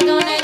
জনে